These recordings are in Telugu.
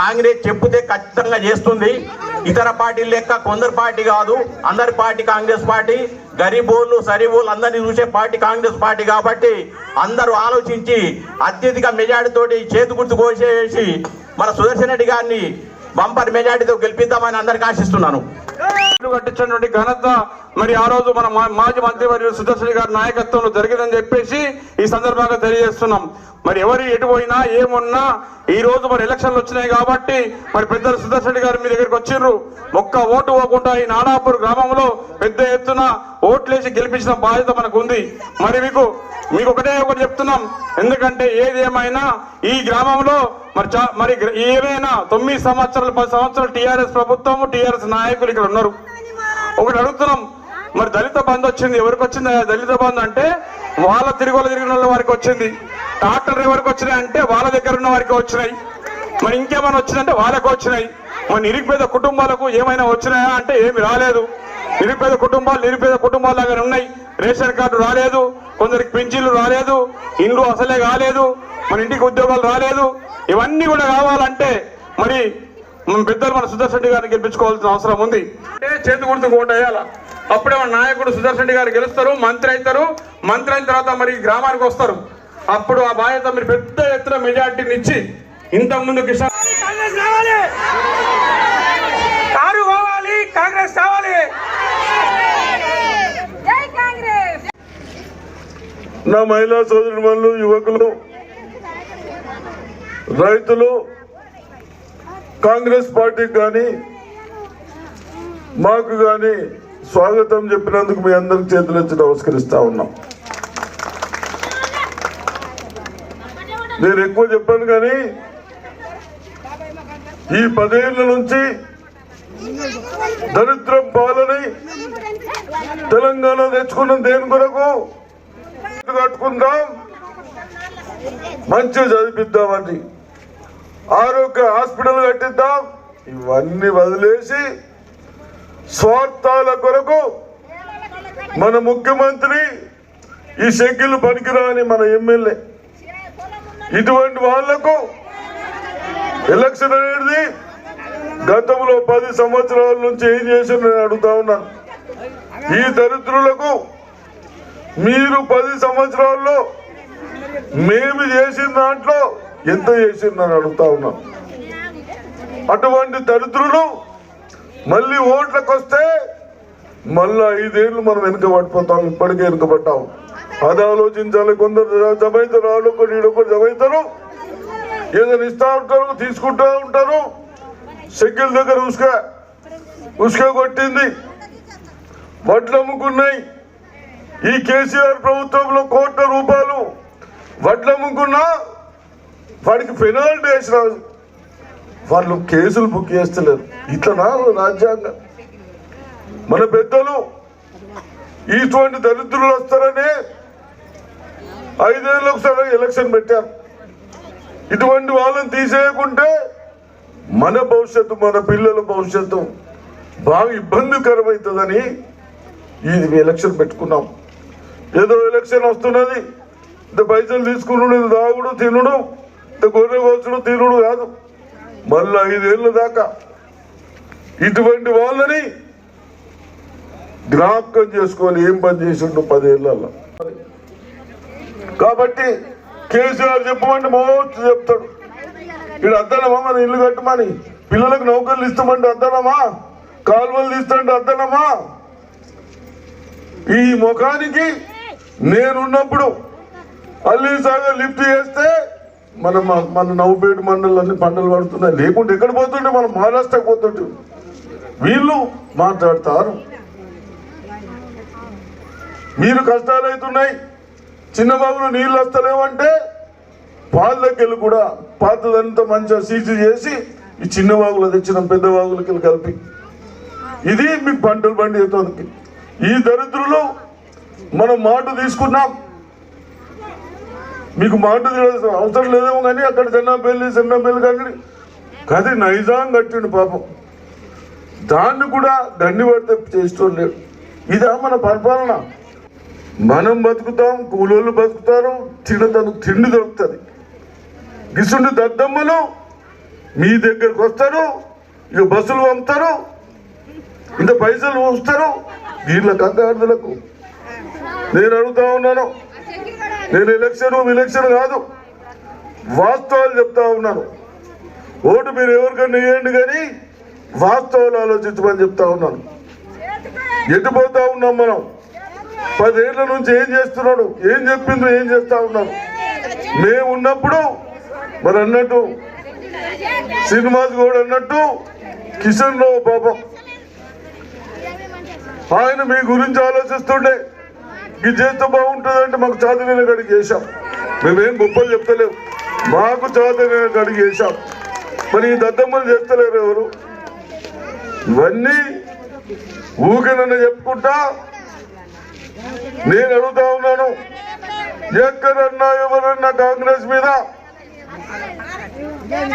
కాంగ్రెస్ చెప్తే ఖచ్చితంగా చేస్తుంది. ఇతర పార్టీలు లెక్క కొందరు పార్టీ కాదు అందరి పార్టీ కాంగ్రెస్ పార్టీ. గరీబోళ్ళు సరిబోళ్ళు అందరినీ చూసే పార్టీ కాంగ్రెస్ పార్టీ కాబట్టి అందరూ ఆలోచించి అత్యధిక మెజార్టీతోటి చేతి గుర్తు కోసేసి మన సుదర్శన్ రెడ్డి గారిని బంపర్ మెజార్టీతో గెలిపిద్దామని అందరికి ఆశిస్తున్నాను. కట్టించినటువంటి ఘనత మరి ఆ రోజు మన మాజీ మంత్రి మరియు సుదర్శన్ గారి నాయకత్వంలో జరిగిందని చెప్పేసి ఈ సందర్భంగా తెలియజేస్తున్నాం. మరి ఎవరు ఎటు పోయినా ఏమున్నా ఈ రోజు మరి ఎలక్షన్లు వచ్చినాయి కాబట్టి మరి పెద్దలు సుదర్శన్ గారు మీ దగ్గరికి వచ్చిర్రు. ఒక్క ఓటు పోకుండా ఈ నాడాపూర్ గ్రామంలో పెద్ద ఎత్తున ఓట్లేసి గెలిపించిన బాధ్యత మనకు ఉంది మరి మీకు మీకు ఒకటే ఒకటి చెప్తున్నాం. ఎందుకంటే ఏది ఏమైనా ఈ గ్రామంలో మరి మరి ఏమైనా తొమ్మిది సంవత్సరాలు పది సంవత్సరాలు టీఆర్ఎస్ ప్రభుత్వం టీఆర్ఎస్ నాయకులు ఇక్కడ ఉన్నారు. ఒకటి అడుగుతున్నాం. మరి దళిత బంధు వచ్చింది. ఎవరికి వచ్చింది? దళిత బంధు అంటే వాళ్ళ తిరుగుల తిరిగిన వాళ్ళ వారికి వచ్చింది. ట్రాక్టర్ ఎవరికి వచ్చినాయి అంటే వాళ్ళ దగ్గర ఉన్న వారికి వచ్చినాయి. మరి ఇంకేమైనా వచ్చిందంటే వాళ్ళకు వచ్చినాయి. మరి నిరుపేద కుటుంబాలకు ఏమైనా వచ్చినాయా అంటే ఏమి రాలేదు. నిరుపేద కుటుంబాలు నిరుపేద కుటుంబాలు లాగానే ఉన్నాయి. రేషన్ కార్డు రాలేదు. కొందరికి పింఛన్లు రాలేదు. ఇండ్లు అసలే కాలేదు. మన ఇంటికి ఉద్యోగాలు రాలేదు. ఇవన్నీ కూడా కావాలంటే మరి మన పెద్దలు మన సుదర్శన్ రెడ్డి గారిని గెలిపించుకోవాల్సిన అవసరం ఉంది. అంటే చేతి గుర్తు ఓటు వేయాలా? అప్పుడే మన నాయకుడు సుదర్శన్ రెడ్డి గారు గెలుస్తారు మంత్రి అవుతారు. మంత్రి అయిన తర్వాత మరి ఈ గ్రామానికి వస్తారు. అప్పుడు ఆ బాధ్యత మీరు పెద్ద ఎత్తున మెజార్టీని ఇచ్చి ఇంతకు ముందు కిషన్ కాంగ్రెస్ రావాలి. కారు పోవాలి కాంగ్రెస్ రావాలి. జై కాంగ్రెస్. నా మహిళా సోదరులు యువకులు రైతులు కాంగ్రెస్ పార్టీకి కానీ మాకు కానీ స్వాగతం చెప్పినందుకు మీ అందరికి చేతులెత్తి నమస్కరిస్తా ఉన్నాం. నేను ఎక్కువ చెప్పాను కానీ ఈ పదేళ్ళ నుంచి దరిద్రం పాలని తెలంగాణ తెచ్చుకున్న దేని కొరకు? కట్టుకుందాం మంచిగా చదివిద్దామని. ఆరోగ్య హాస్పిటల్ కట్టిద్దాం ఇవన్నీ వదిలేసి స్వార్థాల కొరకు మన ముఖ్యమంత్రి ఈ షెడ్యూల్ పనికిరాని మన ఎమ్మెల్యే. ఇటువంటి వాళ్ళకు ఎలక్షన్ అనేది గతంలో పది సంవత్సరాల నుంచి ఏం చేసిన నేను అడుగుతా ఉన్నాను. ఈ దరిద్రులకు మీరు పది సంవత్సరాల్లో మేము చేసిన దాంట్లో ఎంత చేసిందని అడుగుతా ఉన్నాం అటువంటి దరిద్రులు మళ్ళీ ఓట్లకు వస్తే మళ్ళా ఐదేళ్ళు మనం వెనుక పడిపోతాం ఇప్పటికే వెనుకబడ్డాం. అది ఆలోచించాలి కొందరు జమైతారు వాళ్ళు ఒకటి ఒకటి జమైతారు. ఏదైనా ఇస్తా ఉంటారు తీసుకుంటా ఉంటారు. సెక్కిల దగ్గర ఉసుక ఉసుక కొట్టింది. వడ్లు అమ్ముకున్నాయి. ఈ కేసీఆర్ ప్రభుత్వంలో కోట్ల రూపాయలు వడ్లు అమ్ముకున్నా వాడికి పెనాల్టీ వేసిన వాళ్ళు కేసులు బుక్ చేస్తలేరు. ఇట్లా రాజ్యాంగం. మన పెద్దలు ఇటువంటి దరిద్రులు వస్తారని ఐదేళ్ళు ఒకసారి ఎలక్షన్ పెట్టారు. ఇటువంటి వాళ్ళని తీసేయకుంటే మన భవిష్యత్తు మన పిల్లల భవిష్యత్తు బాగా ఇబ్బందికరమవుతుందని ఇది ఎలక్షన్ పెట్టుకున్నాం. ఏదో ఎలక్షన్ వస్తున్నది. ఇంత పైసలు తీసుకున్నాడు ఇది తాగుడు తినుడు ఇంత గొర్రె కోల్చడం తినడు కాదు. మళ్ళీ ఐదేళ్ళ దాకా ఇటువంటి వాళ్ళని జ్ఞాపకం చేసుకోవాలి ఏం పని చేసిండు పదేళ్ళలో కాబట్టి కేసీఆర్ చెప్పమంటే మోస్ట్ చెప్తాడు. ఇక్కడ అద్దనమా? మన ఇల్లు కట్టమని? పిల్లలకు నౌకర్లు ఇస్తామంటే అద్దనమా? కాలువలు తీస్తాంటే అద్దనమా? ఈ ముఖానికి నేనున్నప్పుడు అల్లీ సాగర్ లిఫ్ట్ చేస్తే మన మన నవ్వుపేట మండలన్నీ పంటలు పడుతున్నాయి. లేకుంటే ఎక్కడ పోతుంటే మనం మహారాష్ట్రకు పోతుంటే వీళ్ళు మాట్లాడతారు. మీరు కష్టాలు అవుతున్నాయి చిన్న నీళ్ళు వస్తలేవంటే వాళ్ళకెళ్ళి కూడా పాతదంతా మంచిగా సీజు చేసి ఈ చిన్న వాగులు తెచ్చిన పెద్ద వాగులకి కలిపి. ఇది మీకు పంటలు బండి అవుతుంది ఈ దరిద్రులు మనం మాట తీసుకున్నాం. మీకు మాట తీయాల్సిన అవసరం లేదేమో కానీ అక్కడ చిన్నపల్లి చిన్నపల్లి కానీ కది నైజాం కట్టిండు పాపం. దాన్ని కూడా దండి పడితే చేస్తూ లేడు. ఇదా మన పరిపాలన. మనం బతుకుతాం కూలోళ్ళు బతుకుతారు తినదానికి తిండి దొరుకుతుంది. గిసుండి దద్దమ్మలు మీ దగ్గరకు వస్తారు ఇక బస్సులు పంపుతారు ఇంత పైసలు ఉంచుతారు వీళ్ళ కగ్గార్థులకు నేను అడుగుతా ఉన్నాను. నేను ఎలక్షన్ విలక్షన్ కాదు. వాస్తవాలు చెప్తా ఉన్నాను. ఓటు మీరు ఎవరికన్నా వేయండి కానీ వాస్తవాలు ఆలోచించమని చెప్తా ఉన్నాను. ఎటు పోతా ఉన్నాం మనం? పదేళ్ళ నుంచి ఏం చేస్తున్నాడు? ఏం చెప్పిండ్రు? ఏం చేస్తా ఉన్నాం? మేము ఉన్నప్పుడు మరి అన్నట్టు శ్రీనివాస్ గౌడ్ అన్నట్టు కిషన్ రావు పాపం. ఆయన మీ గురించి ఆలోచిస్తుండే. ఇది చేస్తే బాగుంటుంది అంటే మాకు చాదనైన కాడికి చేశాం. మేమేం గొప్పలు చెప్తలేము మాకు చాదనైన కాడికి చేశాం. మరి ఈ దద్దమ్మలు చేస్తలేరు ఎవరు? ఇవన్నీ ఊరికనన్నా చెప్పుకుంటా నేను అడుగుతా ఉన్నాను. ఎక్కడన్నా ఎవరన్నా కాంగ్రెస్ మీద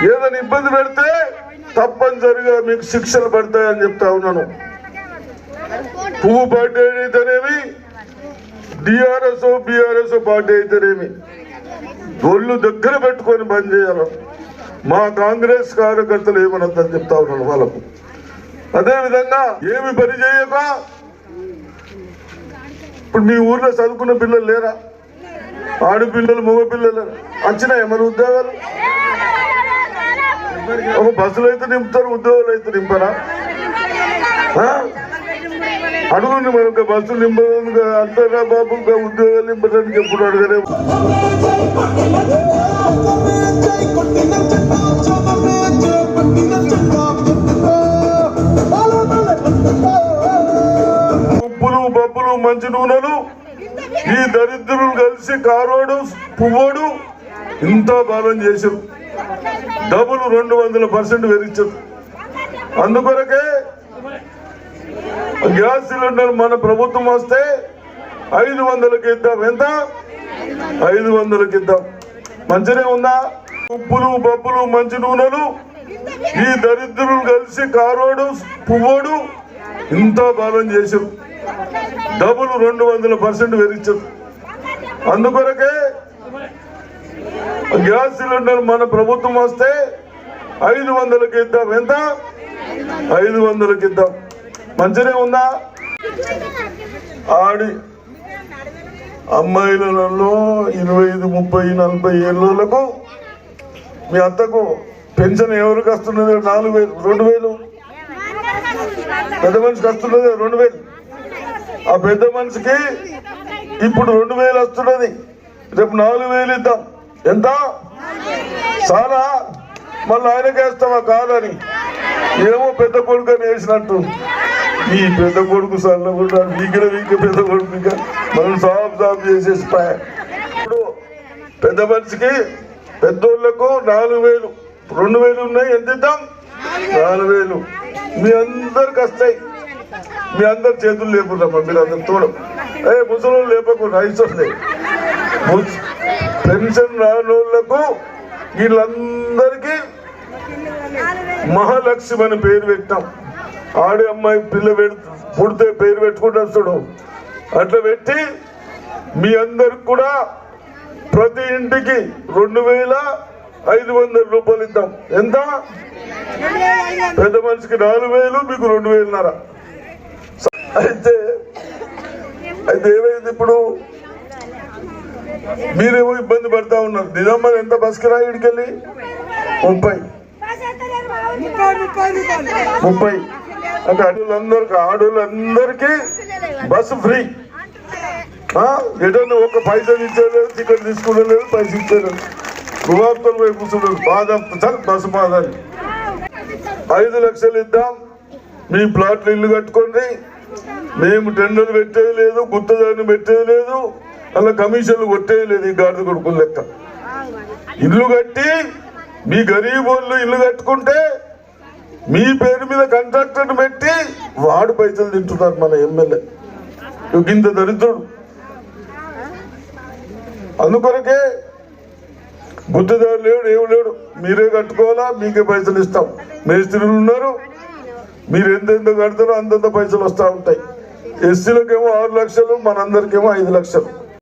ఏదైనా ఇబ్బంది పెడితే తప్పనిసరిగా మీకు శిక్షలు పడతాయని చెప్తా ఉన్నాను. పువ్వు పార్టీ అనేవి డిఆర్ఎస్ బిఆర్ఎస్ పార్టీ అయితేనేమి? ఒళ్ళు దగ్గర పెట్టుకొని బంద్ చేయాలి. మా కాంగ్రెస్ కార్యకర్తలు ఏమనొద్దని చెప్తా ఉన్నాను వాళ్ళకు. అదే విధంగా ఏమి పని చేయక ఇప్పుడు మీ ఊర్లో చదువుకున్న పిల్లలు లేరా? ఆడపిల్లలు మగపిల్లలు ఏమైనా వచ్చినాయి మరి ఉద్యోగాలు? ఒక బస్సులు అయితే నింపుతారు ఉద్యోగాలు అయితే నింపరా? అడుగుని అడుగుండి బస్సులు నింపడానికి అంటారా బాబు? ఉద్యోగాలు నింపడానికి ఎప్పుడు అడగలే ఉప్పులు పప్పులు మంచి నూనెలు ఈ దరిద్రులు కలిసి కారోడు పువ్వోడు ఇంత భారం చేశారు. డబ్బులు రెండు వందల పర్సెంట్ పెరిచారు అందుకొరకే గ్యాస్ సిలిండర్ మన ప్రభుత్వం వస్తే ఐదు వందలకి ఇద్దాం. ఎంత? ఐదు వందలకి ఇద్దాం. మంచిగా ఉందా? ఉప్పులు బబ్బులు మంచి నూనెలు. ఈ దరిద్రులు కలిసి కారోడు పువ్వోడు ఇంత బాలం చేశారు. డబ్బులు రెండు వందల పర్సెంట్ పెరిచారు. అందుకొరకే గ్యాస్ సిలిండర్ మన ప్రభుత్వం వస్తే ఐదు వందలకి ఇద్దాం. ఎంత? ఐదు వందలకి ఇద్దాం. మంచిగా ఉందా? ఆడి అమ్మాయిలలో ఇరవై ఐదు ముప్పై నలభై ఏళ్ళకు మీ అత్తకు పెన్షన్ ఎవరికి వస్తున్నది నాలుగు వేలు రెండు వేలు? పెద్ద మనిషికి వస్తున్నది రెండు వేలు. ఆ పెద్ద మనిషికి ఇప్పుడు రెండు వేలు వస్తున్నది. రేపు నాలుగు వేలు ఇద్దాం. ఎంత? చాలా. మళ్ళీ ఆయనకేస్తావా కాదని? ఏమో పెద్ద కొడుకు అని వేసినట్టు. ఈ పెద్ద కొడుకు సల్లకుండా వీకిన వీక పెద్ద కొడుకు ఇంకా మనం సాఫ్ సాఫ్ చేసేసి ఇప్పుడు పెద్ద మనిషికి పెద్దోళ్ళకు నాలుగు వేలు రెండు వేలు ఉన్నాయి ఎంత ఇద్దాం? నాలుగు వేలు. మీ అందరికి వస్తాయి. మీ అందరు చేతులు లేపున్నామా మీరు అందరు తోడం. ఏ ముసలు లేపకుండా ఐసోలే పెన్షన్ రానోళ్ళకు వీళ్ళందరికీ మహాలక్ష్మి అని పేరు పెట్టాం. ఆడి అమ్మాయి పిల్ల పెడు పుడితే పేరు పెట్టుకుంటారు చూడు అట్లా పెట్టి మీ అందరికి కూడా ప్రతి ఇంటికి రెండు వేల ఐదు వందల రూపాయలు ఇద్దాం. ఎంత? పెద్ద మనిషికి నాలుగు వేలు మీకు రెండు వేలున్నర. అయితే అయితే ఏమైంది ఇప్పుడు? మీరేమో ఇబ్బంది పడతా ఉన్నారు. నిజామా ఎంత బస్ కిరాయి ఇడికెళ్ళి ముప్పై. ముప్పై. అంటే ఆడోళ్ళందరికి ఆడోళ్ళందరికీ బస్సు ఫ్రీ. ఎటన్నా ఒక పైసలు ఇచ్చేలేదు టికెట్ తీసుకునేలేదు పైసలు ఇచ్చేలేదు. గువార్తలు పోయి కూర్చున్నారు. బాధ సార్ బస్సు బాధ ఐదు లక్షలు ఇద్దాం. మీ ప్లాట్లు ఇల్లు కట్టుకోండి. మేము టెండర్ పెట్టేది లేదు గుత్తదాన్ని పెట్టేది లేదు. అలా కమిషన్లు కొట్టేది లేదు ఈ గాడిద కొడుకుల లెక్క. ఇల్లు కట్టి మీ గరీబ్ వాళ్ళు ఇల్లు కట్టుకుంటే మీ పేరు మీద కాంట్రాక్టర్ పెట్టి వాడు పైసలు తింటున్నారు మన ఎమ్మెల్యే. ఇంత దరిద్రుడు. అందుకొరకే గుత్తదారు లేడు ఏమి లేడు. మీరే కట్టుకోవాలా? మీకే పైసలు ఇస్తాం. మేస్త్రీలు ఉన్నారు. మీరు ఎంతెంత కడతారో అంతంత పైసలు వస్తూ ఉంటాయి. ఎస్సీలకేమో ఆరు లక్షలు మనందరికేమో ఐదు లక్షలు.